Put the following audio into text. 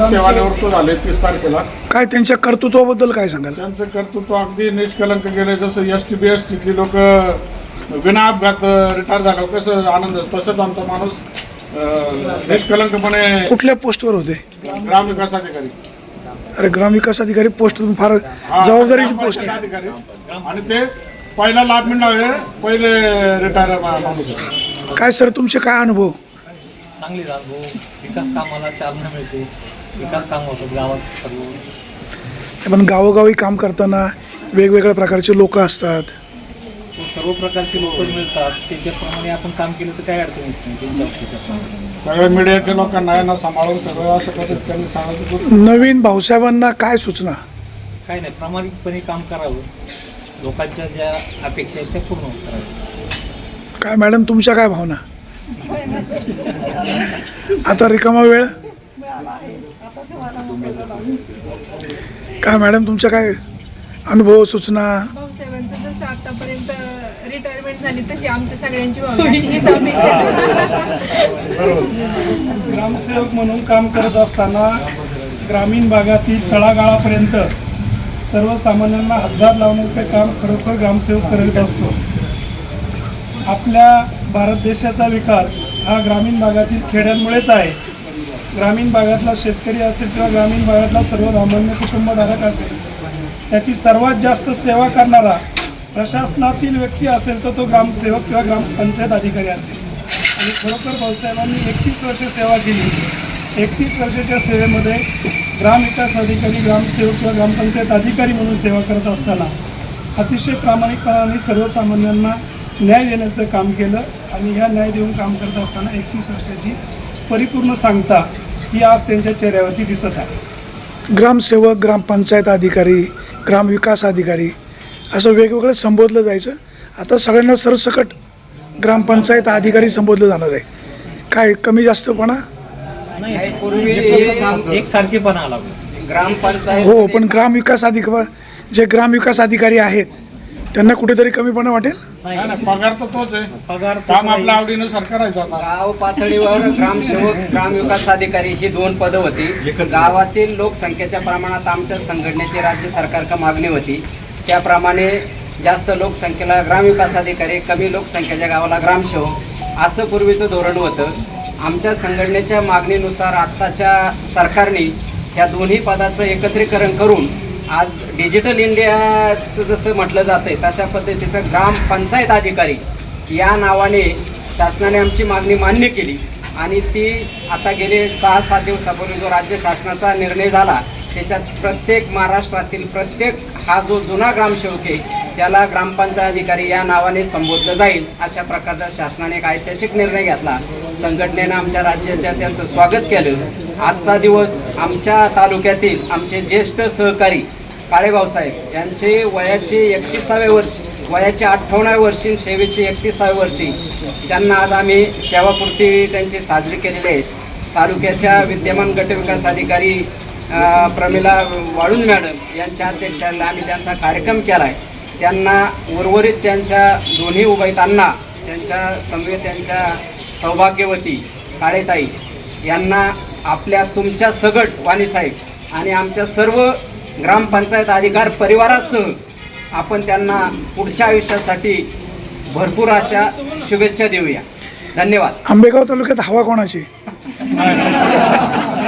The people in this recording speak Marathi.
सेवानिवृत्त झाले तीस तारखेला. काय त्यांच्या कर्तृत्वाबद्दल काय सांगाल? त्यांचं कर्तृत्व अगदी निष्कलंक गेले जसं एस टी बी एस टीतली लोक विना अपघात रिटायर झाल्यावर कसं आनंद तसंच आमचा माणूस अं, निष्कलंकपणे कुठल्या पोस्टवर होते? ग्रामविकास अधिकारी. अरे ग्रामविकास अधिकारी पोस्ट फार हा, जबाबदारीची पोस्ट ग्रामपंचायत आहे अधिकारी. आणि ते पहिला लाभ मिळणारे पहिले रिटायर माणूस आहे. काय सर तुमचे काय अनुभव? चांगली अनुभव विकास कामाला चालना मिळते. विकास काम होतात गावात सर्व. पण गावोगावी काम करताना वेगवेगळ्या प्रकारचे लोक असतात. तो सर्व प्रकारचे लोक मिळतात. त्यांच्याप्रमाणे आपण काम केलं तर काय अडचण येत नाही त्यांच्या त्याच्याप्रमाणे सगळ्या मीडियाच्या लोकांना यांना सांभाळून सगळं असं पद्धतीने त्यांनी. नवीन भाऊसाहेबांना काय सूचना? काय नाही प्रामाणिकपणे काम करावं. लोकांच्या ज्या अपेक्षा आहेत त्या पूर्ण कराव्या. काय मॅडम तुमच्या काय भावना? आता रिकामा वेळ. काय मॅडम तुमच्या काय अनुभव सूचना? भाऊसाहेबांचं जसं आतापर्यंत रिटायरमेंट झाली तशी आमच्या सगळ्यांची भावना अशी हीच अपेक्षा ग्रामसेवक म्हणून काम करत असताना ग्रामीण भागातील तळागाळापर्यंत सर्वसामान्यांना हातभार लावण्याचं काम खरोखर ग्रामसेवक करत असतो. आपल्या भारत देशाचा विकास हा ग्रामीण भागातील खेड्यांमुळेच आहे. ग्रामीण भागातला शेतकरी असेल किंवा ग्रामीण भागातला सर्वसामान्य कुटुंबधारक असेल त्याची सर्वात जास्त सेवा करणारा प्रशासनातील व्यक्ती असेल तर तो ग्रामसेवक किंवा ग्रामपंचायत अधिकारी असेल. आणि खरोखर भाऊसाहेबांनी एकतीस वर्ष सेवा केली. एकतीस वर्षाच्या सेवेमध्ये ग्रामविकास अधिकारी ग्रामसेवक किंवा ग्रामपंचायत अधिकारी म्हणून सेवा करत असताना अतिशय प्रामाणिकपणाने सर्वसामान्यांना न्याय देण्याचं काम केलं आणि ह्या न्याय देऊन काम करत असताना एकतीस वर्षाची परिपूर्ण सांगता ही आज त्यांच्या चेहऱ्यावरती दिसत आहे. ग्रामसेवक ग्रामपंचायत अधिकारी ग्रामविकास अधिकारी असं वेगवेगळं संबोधलं जायचं. आता सगळ्यांना सरसकट ग्रामपंचायत अधिकारी संबोधलं जाणार आहे. काय कमी जास्तपणा नाही पूर्वी एक सारखेपणा आला ग्रामपंचायत हो पण ग्रामविकास अधिकारी जे ग्रामविकास अधिकारी आहेत त्यांना कुठेतरी कमीपणा वाटेल? नाही. पगार तर तोच आहे. पगार काम आपल्या आवडीनुसार करायचं आता. गाव पातळीवर ग्रामसेवक ग्रामविकास अधिकारी ही दोन पदं होती. गावातील लोकसंख्येच्या प्रमाणात आमच्या संघटनेची राज्य सरकारका मागणी होती. त्याप्रमाणे जास्त लोकसंख्येला ग्रामविकास अधिकारी कमी लोकसंख्येच्या गावाला ग्रामसेवक असं पूर्वीचं धोरण होतं. आमच्या संघटनेच्या मागणीनुसार आत्ताच्या सरकारने ह्या दोन्ही पदाचं एकत्रीकरण करून आज डिजिटल इंडियाचं जसं म्हटलं जातंय तशा पद्धतीचं ग्रामपंचायत अधिकारी या नावाने शासनाने आमची मागणी मान्य केली. आणि ती आता गेले सहा सात दिवसापूर्वी जो राज्य शासनाचा निर्णय झाला त्याच्यात प्रत्येक महाराष्ट्रातील प्रत्येक हा जो जुना ग्रामसेवक आहे त्याला ग्रामपंचायत अधिकारी या नावाने संबोधलं जाईल अशा प्रकारचा शासनाने एक ऐतिहासिक निर्णय घेतला. संघटनेनं आमच्या राज्याच्या त्यांचं स्वागत केलं. आजचा दिवस आमच्या तालुक्यातील आमचे ज्येष्ठ सहकारी काळेभाऊसाहेब यांचे वयाचे एकतीसाव्या वर्षी वयाचे अठ्ठावन्नाव्या वर्षी सेवेचे एकतीसाव्या वर्षी त्यांना आज आम्ही सेवापूर्ती त्यांची साजरी केलेली आहे. तालुक्याच्या विद्यमान गटविकास अधिकारी प्रमिला वाळून मॅडम यांच्या अध्यक्षाला आम्ही त्यांचा कार्यक्रम केला आहे त्यांना उर्वरित त्यांच्या दोन्ही उभयतांना त्यांच्या समवे त्यांच्या सौभाग्यवती काळेताई यांना आपल्या तुमच्या सगट वाणीसाहेब आणि आमच्या सर्व ग्रामपंचायत अधिकार परिवारासह आपण त्यांना पुढच्या आयुष्यासाठी भरपूर अशा शुभेच्छा देऊया. धन्यवाद. आंबेगाव तालुक्यात हवा कोणाची?